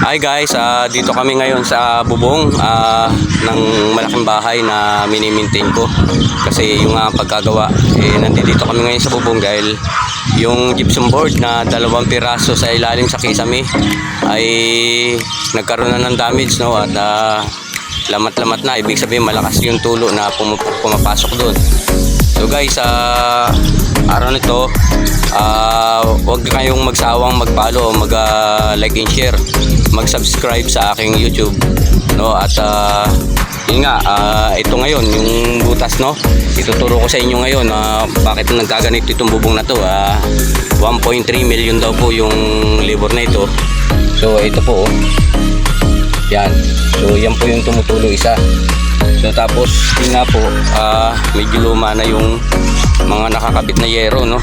Hi guys, ah, dito kami ngayon sa bubong ah, ng malaking bahay na mini-maintain ko. Kasi yung ah, pagkagawa, eh, nandito kami ngayon sa bubong dahil yung gypsum board na dalawang piraso sa ilalim sa kisame ay nagkaroon na ng damage no at ah, lamat-lamat na ibig sabihin malakas yung tulo na pum- pumapasok doon. So guys, sa araw nito, ah huwag kayong magsawang mag-follow, mag-like and share, mag-subscribe sa aking YouTube, no? At ah, yun nga, ah, ito ngayon yung butas, no? Ituturo ko sa inyo ngayon ah, bakit nagkaganito itong bubong na to. Ah, 1.3 million daw po yung labor na ito. So ito po, oh. Yan. So yan po yung tumutulo isa. So tapos yun nga po, ah, medyo luma na yung mga nakakabit na yero, no?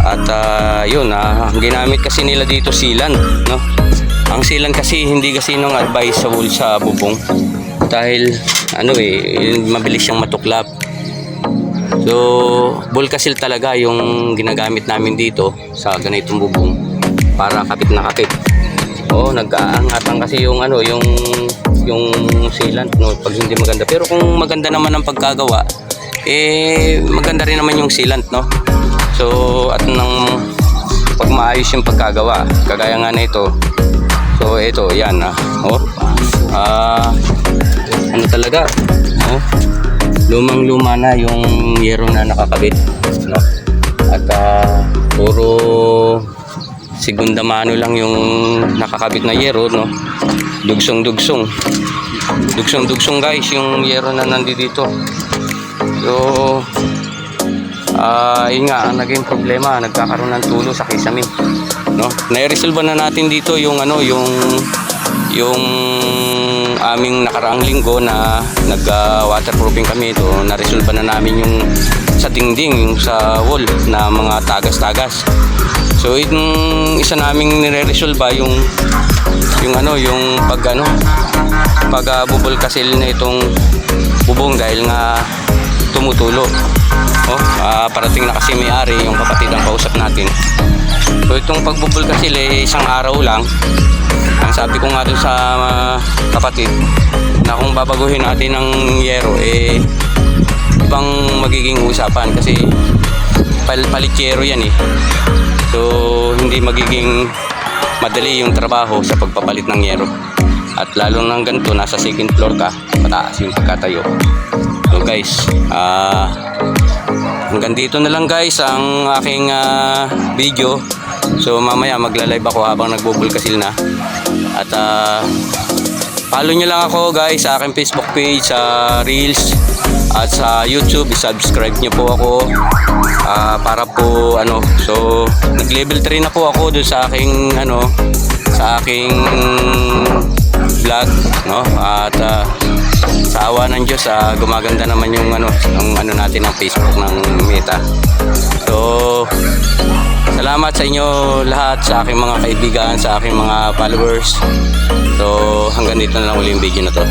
At ah, yun, ang ginamit kasi nila dito silan, no? Ang silan kasi hindi kasi nung advisable sa bubong dahil ano eh, mabilis siyang matuklap. So, bulkasil talaga yung ginagamit namin dito sa ganitong bubong para kapit na kapit. Oo, nag-aangatan kasi yung ano, yung yung sealant no pag hindi maganda. Pero kung maganda naman ang pagkagawa, eh maganda rin naman yung sealant no. So, at nang pag maayos yung pagkagawa, kagaya nga na ito. So, ito, yan ah. Oh. Ah, ano talaga? Oh. Lumang-luma na yung yero na nakakabit, no. At ah, puro segunda mano lang yung nakakabit na yero no dugsong dugsong dugsong dugsong guys yung yero na nandito so ah yun nga naging problema nagkakaroon ng tulo sa kisame no nai-resolve na natin dito yung ano yung yung aming nakaraang linggo na nag ah, waterproofing kami ito na-resolve na namin yung sa dingding yung sa wall na mga tagas-tagas So yung isa naming nire-resolve yung yung ano yung pag ano pag uh, bubulkasil na itong bubong dahil nga tumutulo. Oh, ah, parating na kasi may-ari yung kapatid ang kausap natin. So itong pagbubulkasil eh isang araw lang. Ang sabi ko nga dun sa ah, kapatid na kung babaguhin natin ng yero eh ibang magiging usapan kasi pal palikyero yan eh. So, hindi magiging madali yung trabaho sa pagpapalit ng yero. At lalo nang ganito, nasa second floor ka, pataas yung pagkatayo. So guys, ah hanggang dito na lang guys ang aking ah, video. So mamaya magla-live ako habang nagbubulkasil na. At ah follow nyo lang ako guys sa aking Facebook page, sa Reels, at sa YouTube, subscribe nyo po ako ah, para po ano, so nag level 3 na po ako doon sa aking ano, sa aking vlog, no? At ah, sa awa ng Diyos, ah, gumaganda naman yung ano, ang ano natin ng Facebook ng Meta. So, salamat sa inyo lahat, sa aking mga kaibigan, sa aking mga followers. So, hanggang dito na lang uli yung video na to.